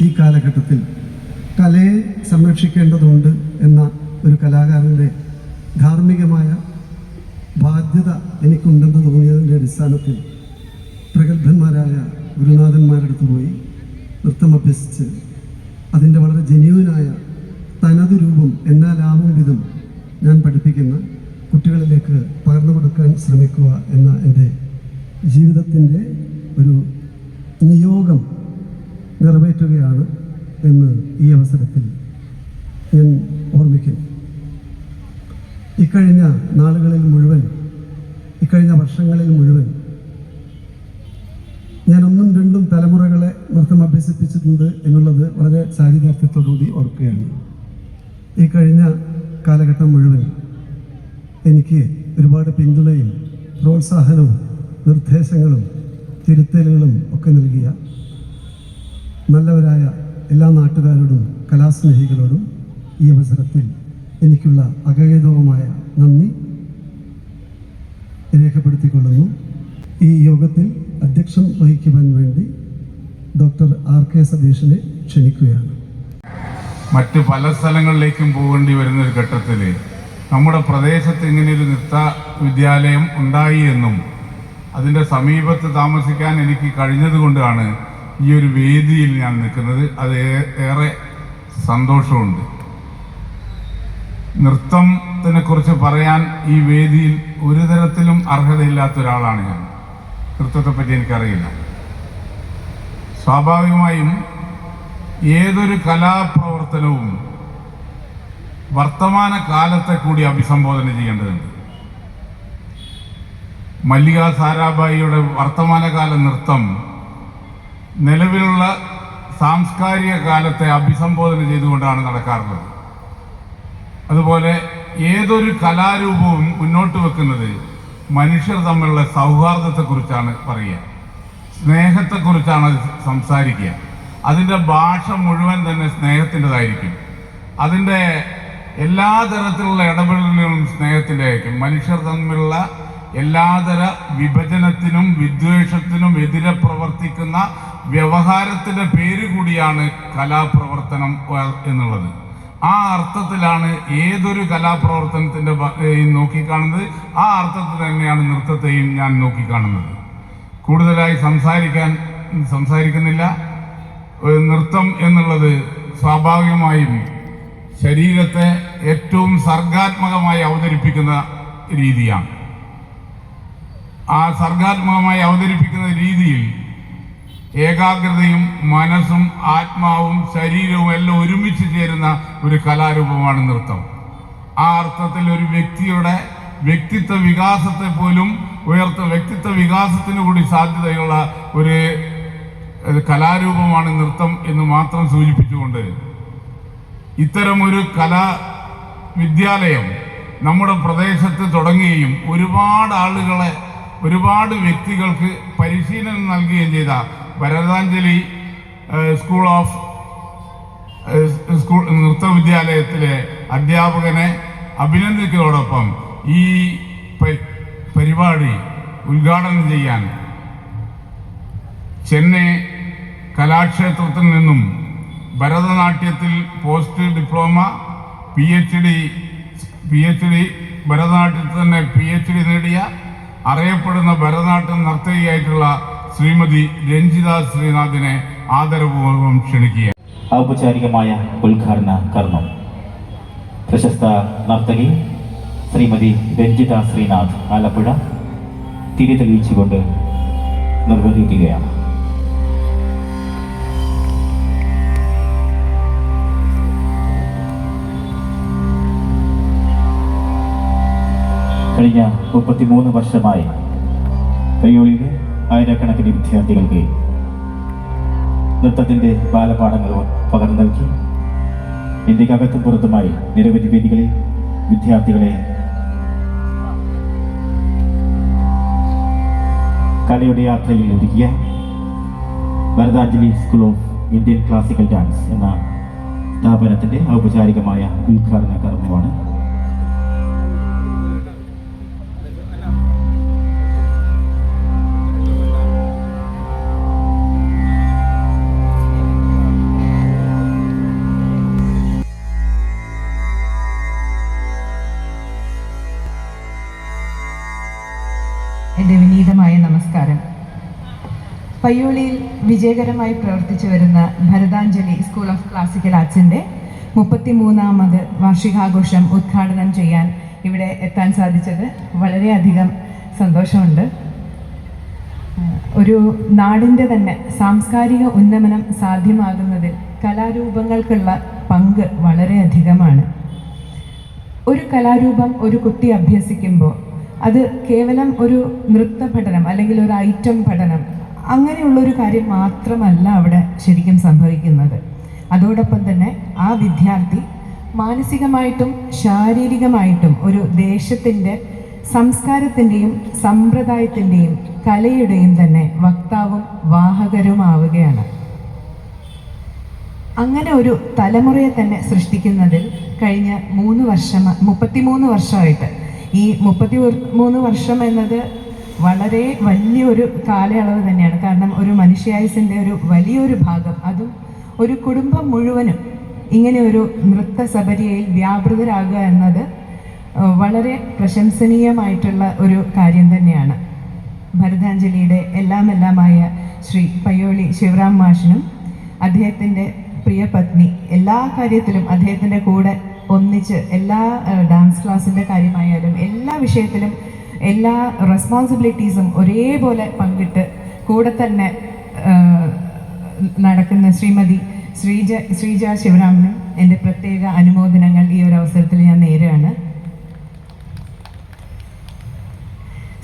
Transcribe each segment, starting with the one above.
ഈ കാലഘട്ടത്തിൽ കലയെ സംരക്ഷിക്കേണ്ടതുണ്ട് എന്ന ഒരു കലാകാരന്റെ ധാർമ്മികമായ ബാധ്യത എനിക്കുണ്ടെന്ന് തോന്നിയതിന്റെ അടിസ്ഥാനത്തിൽ പ്രഗത്ഭന്മാരായ ഗുരുനാഥന്മാരുടെ അടുത്ത് പോയി നൃത്തം അഭ്യസിച്ച് അതിന്റെ വളരെ ജെന്യൂനായ തനത് രൂപം എന്നാലാവും വിധം ഞാൻ പഠിപ്പിക്കുന്ന കുട്ടികളിലേക്ക് പകർന്നു കൊടുക്കാൻ ശ്രമിക്കുക എന്ന എന്റെ ജീവിതത്തിന്റെ ഒരു നിയോഗം നിറവേറ്റുകയാണ് എന്ന് ഈ അവസരത്തിൽ ഞാൻ ഓർമ്മിക്കുന്നു ഇക്കഴിഞ്ഞ നാളുകളിൽ മുഴുവൻ ഇക്കഴിഞ്ഞ വർഷങ്ങളിൽ മുഴുവൻ ഞാൻ ഒന്നും രണ്ടും തലമുറകളെ നൃത്തം അഭ്യസിപ്പിച്ചിട്ടുണ്ട് എന്നുള്ളത് വളരെ ചാരിതാർത്ഥ്യത്തോടുകൂടി ഓർക്കുകയാണ്. ഈ കഴിഞ്ഞ കാലഘട്ടം മുഴുവൻ എനിക്ക് ഒരുപാട് പിന്തുണയും പ്രോത്സാഹനവും നിർദ്ദേശങ്ങളും തിരുത്തലുകളും ഒക്കെ നൽകിയ നല്ലവരായ എല്ലാ നാട്ടുകാരോടും കലാസ്നേഹികളോടും ഈ അവസരത്തിൽ എനിക്കുള്ള അകേതവുമായ നന്ദി രേഖപ്പെടുത്തിക്കൊള്ളുന്നു. ഈ യോഗത്തിൽ അധ്യക്ഷം വഹിക്കുവാൻ വേണ്ടി ഡോക്ടർ ആർ കെ സതീഷിനെ ക്ഷണിക്കുകയാണ്. മറ്റ് പല സ്ഥലങ്ങളിലേക്കും പോകേണ്ടി വരുന്ന ഒരു ഘട്ടത്തിൽ നമ്മുടെ പ്രദേശത്ത് ഒരു നൃത്ത വിദ്യാലയം ഉണ്ടായി എന്നും അതിന്റെ സമീപത്ത് താമസിക്കാൻ എനിക്ക് കഴിഞ്ഞതുകൊണ്ടാണ് ഈ ഒരു വേദിയിൽ ഞാൻ നിൽക്കുന്നത് അത് ഏറെ സന്തോഷമുണ്ട്. നൃത്തത്തിനെ കുറിച്ച് പറയാൻ ഈ വേദിയിൽ ഒരു തരത്തിലും അർഹതയില്ലാത്ത ഒരാളാണ് ഞാൻ. നൃത്തത്തെപ്പറ്റി എനിക്കറിയില്ല. സ്വാഭാവികമായും ഏതൊരു കലാപ്രവർത്തനവും വർത്തമാന കാലത്തെ കൂടി അഭിസംബോധന ചെയ്യേണ്ടതുണ്ട്. മല്ലിക സാരാഭായിയുടെ വർത്തമാനകാല നൃത്തം നിലവിലുള്ള സാംസ്കാരിക കാലത്തെ അഭിസംബോധന ചെയ്തുകൊണ്ടാണ് നടക്കാറുള്ളത്. അതുപോലെ ഏതൊരു കലാരൂപവും മുന്നോട്ട് വെക്കുന്നത് മനുഷ്യർ തമ്മിലുള്ള സൗഹാർദ്ദത്തെക്കുറിച്ചാണ് പറയുക. സ്നേഹത്തെക്കുറിച്ചാണ് സംസാരിക്കുക. അതിന്റെ ഭാഷ മുഴുവൻ തന്നെ സ്നേഹത്തിന്റെതായിരിക്കും. അതിന്റെ എല്ലാ തരത്തിലുള്ള ഇടപെടലുകളും സ്നേഹത്തിന്റെ ആയിരിക്കും. മനുഷ്യർ തമ്മിലുള്ള എല്ലാതര വിഭജനത്തിനും വിദ്വേഷത്തിനും എതിരെ പ്രവർത്തിക്കുന്ന വ്യവഹാരത്തിന്റെ പേര് കൂടിയാണ് കലാപ്രവർത്തനം എന്നുള്ളത്. ആ അർത്ഥത്തിലാണ് ഏതൊരു കലാപ്രവർത്തനത്തിന്റെ നോക്കിക്കാണുന്നത്. ആ അർത്ഥത്തിൽ തന്നെയാണ് നൃത്തത്തെയും ഞാൻ നോക്കിക്കാണുന്നത്. കൂടുതലായി സംസാരിക്കാൻ സംസാരിക്കുന്നില്ല. നൃത്തം എന്നുള്ളത് സ്വാഭാവികമായും ശരീരത്തെ ഏറ്റവും സർഗാത്മകമായി അവതരിപ്പിക്കുന്ന രീതിയാണ്. ആ സർഗാത്മകമായി അവതരിപ്പിക്കുന്ന രീതിയിൽ ഏകാഗ്രതയും മനസ്സും ആത്മാവും ശരീരവും എല്ലാം ഒരുമിച്ച് ചേരുന്ന ഒരു കലാരൂപമാണ് നൃത്തം. ആ അർത്ഥത്തിൽ ഒരു വ്യക്തിയുടെ വ്യക്തിത്വ വികാസത്തെ പോലും ഉയർത്ത വ്യക്തിത്വ വികാസത്തിന് കൂടി സാധ്യതയുള്ള ഒരു കലാരൂപമാണ് നൃത്തം എന്ന് മാത്രം സൂചിപ്പിച്ചുകൊണ്ട് ഇത്തരം ഒരു കലാ വിദ്യാലയം നമ്മുടെ പ്രദേശത്ത് തുടങ്ങുകയും ഒരുപാട് ആളുകളെ ഒരുപാട് വ്യക്തികൾക്ക് പരിശീലനം നൽകുകയും ചെയ്ത ഭരതാഞ്ജലി സ്കൂൾ ഓഫ് സ്കൂൾ നൃത്ത വിദ്യാലയത്തിലെ അധ്യാപകനെ അഭിനന്ദിക്കുന്നതോടൊപ്പം ഈ പരിപാടി ഉദ്ഘാടനം ചെയ്യാൻ ചെന്നൈ കലാക്ഷേത്രത്തിൽ നിന്നും ഭരതനാട്യത്തിൽ post diploma P H D P H D ഭരതനാട്യത്തിൽ തന്നെ പി എച്ച് ഡി നേടിയ അറിയപ്പെടുന്ന ഭരതനാട്യം നർത്തകിയായിട്ടുള്ള ശ്രീമതി രഞ്ജിത ശ്രീനാഥിനെ ആദരപൂർവം ക്ഷണിക്കുക ഔപചാരികമായ ഉദ്ഘാടന കർമ്മം. പ്രശസ്ത നർത്തകി ശ്രീമതി രഞ്ജിത ശ്രീനാഥ് ആലപ്പുഴ തിരി തെളിയിച്ചുകൊണ്ട് നിർവഹിക്കുകയാണ്. കഴിഞ്ഞ മുപ്പത്തിമൂന്ന് വർഷമായി കയ്യോളിയിലെ ആയിരക്കണക്കിന് വിദ്യാർത്ഥികൾക്ക് നൃത്തത്തിന്റെ ബാലപാഠങ്ങൾ പകർന്നു നൽകി. ഇന്ത്യക്കകത്തും പുറത്തുമായി നിരവധി വേദികളിൽ വിദ്യാർത്ഥികളെ കലയുടെ യാത്രയിൽ ഒരുക്കിയ Bharathanjali school of Indian classical dance എന്ന സ്ഥാപനത്തിന്റെ ഔപചാരികമായ ഉദ്ഘാടന കർമ്മമാണ് എന്റെ വിനീതമായ നമസ്കാരം. പയ്യോളിയിൽ വിജയകരമായി പ്രവർത്തിച്ചു വരുന്ന ഭരതാഞ്ജലി സ്കൂൾ ഓഫ് ക്ലാസിക്കൽ ആർട്സിന്റെ മുപ്പത്തിമൂന്നാമത് വാർഷികാഘോഷം ഉദ്ഘാടനം ചെയ്യാൻ ഇവിടെ എത്താൻ സാധിച്ചത് വളരെയധികം സന്തോഷമുണ്ട്. ഒരു നാടിന്റെ തന്നെ സാംസ്കാരിക ഉന്നമനം സാധ്യമാകുന്നതിൽ കലാരൂപങ്ങൾക്കുള്ള പങ്ക് വളരെയധികമാണ്. ഒരു കലാരൂപം ഒരു കുട്ടി അഭ്യസിക്കുമ്പോൾ അത് കേവലം ഒരു നൃത്ത പഠനം അല്ലെങ്കിൽ ഒരു ഐറ്റം പഠനം അങ്ങനെയുള്ള ഒരു കാര്യം മാത്രമല്ല അവിടെ ശരിക്കും സംഭവിക്കുന്നത്. അതോടൊപ്പം തന്നെ ആ വിദ്യാർത്ഥി മാനസികമായിട്ടും ശാരീരികമായിട്ടും ഒരു ദേശത്തിന്റെ സംസ്കാരത്തിന്റെയും സമ്പ്രദായത്തിന്റെയും കലയുടെയും തന്നെ വക്താവും വാഹകരുമാവുകയാണ്. അങ്ങനെ ഒരു തലമുറയെ തന്നെ സൃഷ്ടിക്കുന്നതിൽ കഴിഞ്ഞ മൂന്ന് വർഷം മുപ്പത്തിമൂന്ന് വർഷമായിട്ട് ഈ മുപ്പത്തി മൂന്ന് വർഷം എന്നത് വളരെ വലിയൊരു കാലയളവ് തന്നെയാണ്. കാരണം ഒരു മനുഷ്യായുസിന്റെ ഒരു വലിയൊരു ഭാഗം അതും ഒരു കുടുംബം മുഴുവനും ഇങ്ങനെ ഒരു നൃത്ത സബരിയയിൽ വ്യാപൃതരാകുക എന്നത് വളരെ പ്രശംസനീയമായിട്ടുള്ള ഒരു കാര്യം തന്നെയാണ്. ഭരതാഞ്ജലിയുടെ എല്ലാം എല്ലാമായ ശ്രീ പയ്യോളി ശിവറാം മാഷിനും അദ്ദേഹത്തിന്റെ പ്രിയ പത്നി എല്ലാ കാര്യത്തിലും അദ്ദേഹത്തിന്റെ കൂടെ ഒന്നിച്ച് എല്ലാ ഡാൻസ് ക്ലാസ്സിന്റെ കാര്യമായാലും എല്ലാ വിഷയത്തിലും എല്ലാ റെസ്പോൺസിബിലിറ്റീസും ഒരേപോലെ പങ്കിട്ട് കൂടെ തന്നെ നടക്കുന്ന ശ്രീമതി ശ്രീജ ശ്രീജ ശിവരാമനും എന്റെ പ്രത്യേക അനുമോദനങ്ങൾ ഈ ഒരു അവസരത്തിൽ ഞാൻ നേരുകയാണ്.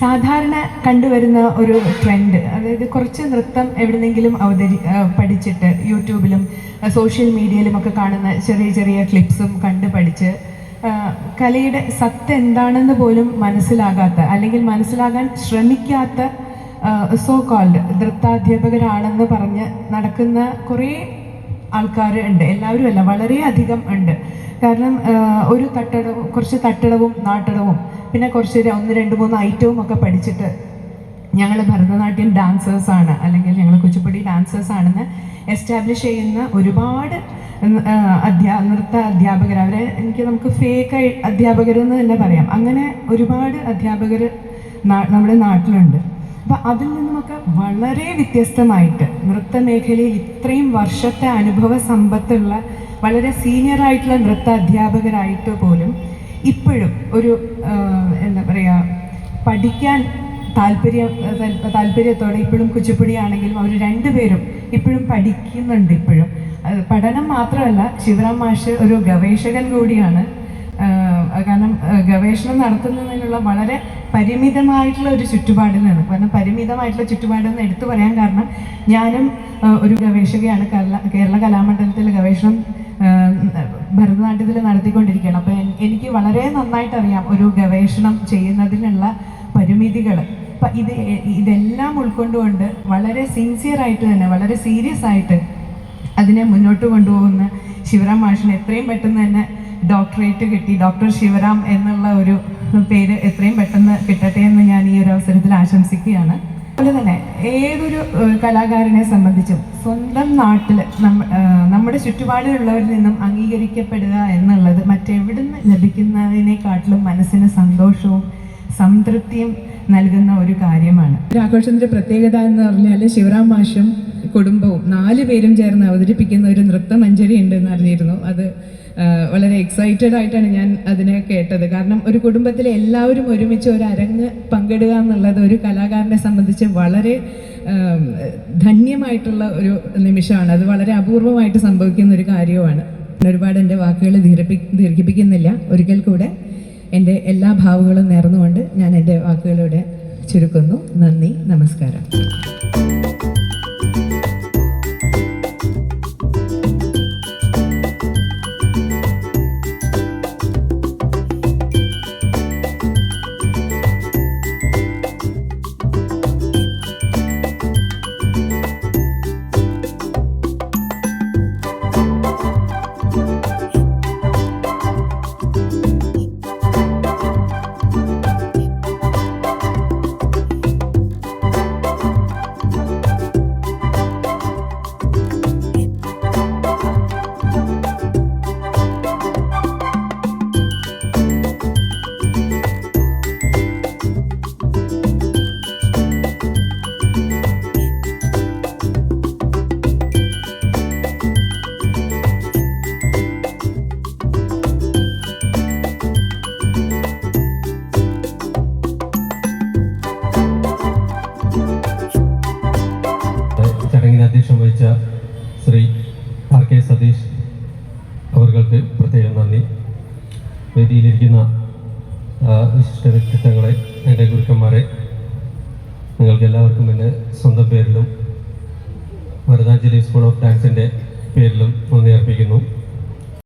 സാധാരണ കണ്ടുവരുന്ന ഒരു ട്രെൻഡ് അതായത് കുറച്ച് നൃത്തം എവിടുന്നെങ്കിലും അവതരി പഠിച്ചിട്ട് യൂട്യൂബിലും സോഷ്യൽ മീഡിയയിലും ഒക്കെ കാണുന്ന ചെറിയ ചെറിയ ക്ലിപ്സും കണ്ട് പഠിച്ച് കലയുടെ സത്ത് എന്താണെന്ന് പോലും മനസ്സിലാകാത്ത അല്ലെങ്കിൽ മനസ്സിലാകാൻ ശ്രമിക്കാത്ത സോ കോൾഡ് നൃത്താധ്യാപകരാണെന്ന് പറഞ്ഞ് നടക്കുന്ന കുറേ ആൾക്കാർ ഉണ്ട്. എല്ലാവരും അല്ല വളരെയധികം ഉണ്ട്. കാരണം ഒരു തട്ടടവും കുറച്ച് തട്ടടവും നാട്ടടവും പിന്നെ കുറച്ച് ഒന്ന് രണ്ട് മൂന്ന് ഐറ്റവും ഒക്കെ പഠിച്ചിട്ട് ഞങ്ങൾ ഭരതനാട്യം ഡാൻസേഴ്സ് ആണ്. അല്ലെങ്കിൽ ഞങ്ങൾ കുച്ചിപ്പുടി ഡാൻസേഴ്സ് ആണെന്ന് എസ്റ്റാബ്ലിഷ് ചെയ്യുന്ന ഒരുപാട് അധ്യാ നൃത്ത അധ്യാപകർ. അവരെ എനിക്ക് നമുക്ക് ഫേക്ക് അധ്യാപകരെന്ന് തന്നെ പറയാം. അങ്ങനെ ഒരുപാട് അധ്യാപകർ നമ്മുടെ നാട്ടിലുണ്ട്. അപ്പം അതിൽ നിന്നുമൊക്കെ വളരെ വ്യത്യസ്തമായിട്ട് നൃത്ത മേഖലയിൽ ഇത്രയും വർഷത്തെ അനുഭവ സമ്പത്തുള്ള വളരെ സീനിയർ ആയിട്ടുള്ള നൃത്ത അധ്യാപകരായിട്ട് പോലും ഇപ്പോഴും ഒരു എന്താ പറയുക പഠിക്കാൻ താല്പര്യ താല്പര്യത്തോടെ ഇപ്പോഴും കുച്ചിപ്പുടി ആണെങ്കിലും അവർ രണ്ടുപേരും ഇപ്പോഴും പഠിക്കുന്നുണ്ട് ഇപ്പോഴും. പഠനം മാത്രമല്ല ശിവറാം മാഷ് ഒരു ഗവേഷകൻ കൂടിയാണ്. കാരണം ഗവേഷണം നടത്തുന്നതിനുള്ള വളരെ പരിമിതമായിട്ടുള്ള ഒരു ചുറ്റുപാടിൽ നിന്ന് കാരണം പരിമിതമായിട്ടുള്ള ചുറ്റുപാടെന്ന് എടുത്തു പറയാൻ കാരണം ഞാനും ഒരു ഗവേഷകയാണ്. കേരള കേരള കലാമണ്ഡലത്തിൽ ഗവേഷണം ഭരതനാട്യത്തിൽ നടത്തിക്കൊണ്ടിരിക്കുകയാണ്. അപ്പോൾ എനിക്ക് വളരെ നന്നായിട്ട് അറിയാം ഒരു ഗവേഷണം ചെയ്യുന്നതിനുള്ള പരിമിതികൾ അപ്പം ഇത് ഇതെല്ലാം ഉൾക്കൊണ്ടുകൊണ്ട് വളരെ സിൻസിയർ ആയിട്ട് തന്നെ വളരെ സീരിയസ് ആയിട്ട് അതിനെ മുന്നോട്ട് കൊണ്ടുപോകുന്ന ശിവറാം മാഷിന് എത്രയും പെട്ടെന്ന് തന്നെ ഡോക്ടറേറ്റ് കിട്ടി. ഡോക്ടർ ശിവറാം എന്നുള്ള ഒരു പേര് എത്രയും പെട്ടെന്ന് കിട്ടട്ടെ എന്ന് ഞാൻ ഈ ഒരു അവസരത്തിൽ ആശംസിക്കുകയാണ്. അതുപോലെ തന്നെ ഏതൊരു കലാകാരനെ സംബന്ധിച്ചും സ്വന്തം നാട്ടിൽ നമ്മുടെ ചുറ്റുപാടിലുള്ളവരിൽ നിന്നും അംഗീകരിക്കപ്പെടുക എന്നുള്ളത് മറ്റെവിടുന്ന് ലഭിക്കുന്നതിനെക്കാട്ടിലും മനസ്സിന് സന്തോഷവും സംതൃപ്തിയും നൽകുന്ന ഒരു കാര്യമാണ്. ഒരു ആഘോഷത്തിന്റെ പ്രത്യേകത എന്ന് പറഞ്ഞാൽ ശിവറാം മാഷും കുടുംബവും നാല് പേരും ചേർന്ന് അവതരിപ്പിക്കുന്ന ഒരു നൃത്തമഞ്ജരി ഉണ്ടെന്ന് അറിഞ്ഞിരുന്നു. അത് വളരെ എക്സൈറ്റഡ് ആയിട്ടാണ് ഞാൻ അതിനെ കേട്ടത്. കാരണം ഒരു കുടുംബത്തിലെ എല്ലാവരും ഒരുമിച്ച് ഒരു അരങ്ങ് പങ്കിടുക എന്നുള്ളത് ഒരു കലാകാരനെ സംബന്ധിച്ച് വളരെ ധന്യമായിട്ടുള്ള ഒരു നിമിഷമാണ്. അത് വളരെ അപൂർവമായിട്ട് സംഭവിക്കുന്ന ഒരു കാര്യമാണ് ഒരുപാട് എന്റെ വാക്കുകൾ ദീർഘി ദീർഘിപ്പിക്കുന്നില്ല. ഒരിക്കൽ കൂടെ എന്റെ എല്ലാ ഭാവുകളും നേർന്നുകൊണ്ട് ഞാൻ എന്റെ വാക്കുകളിലൂടെ ചുരുക്കുന്നു. നന്ദി. നമസ്കാരം. അധ്യക്ഷം വഹിച്ച ശ്രീ ആർ കെ സതീഷ് അവർക്ക് പ്രത്യേകം നന്ദി. വേദിയിലിരിക്കുന്ന വിശിഷ്ട വ്യക്തിത്വങ്ങളെ എന്റെ ഗുരുക്കന്മാരെ നിങ്ങൾക്ക് എല്ലാവർക്കും എന്റെ സ്വന്തം പേരിലും വരദാഞ്ജലി സ്കൂൾ ഓഫ് ഡാൻസിന്റെ പേരിലും നന്ദി അർപ്പിക്കുന്നു.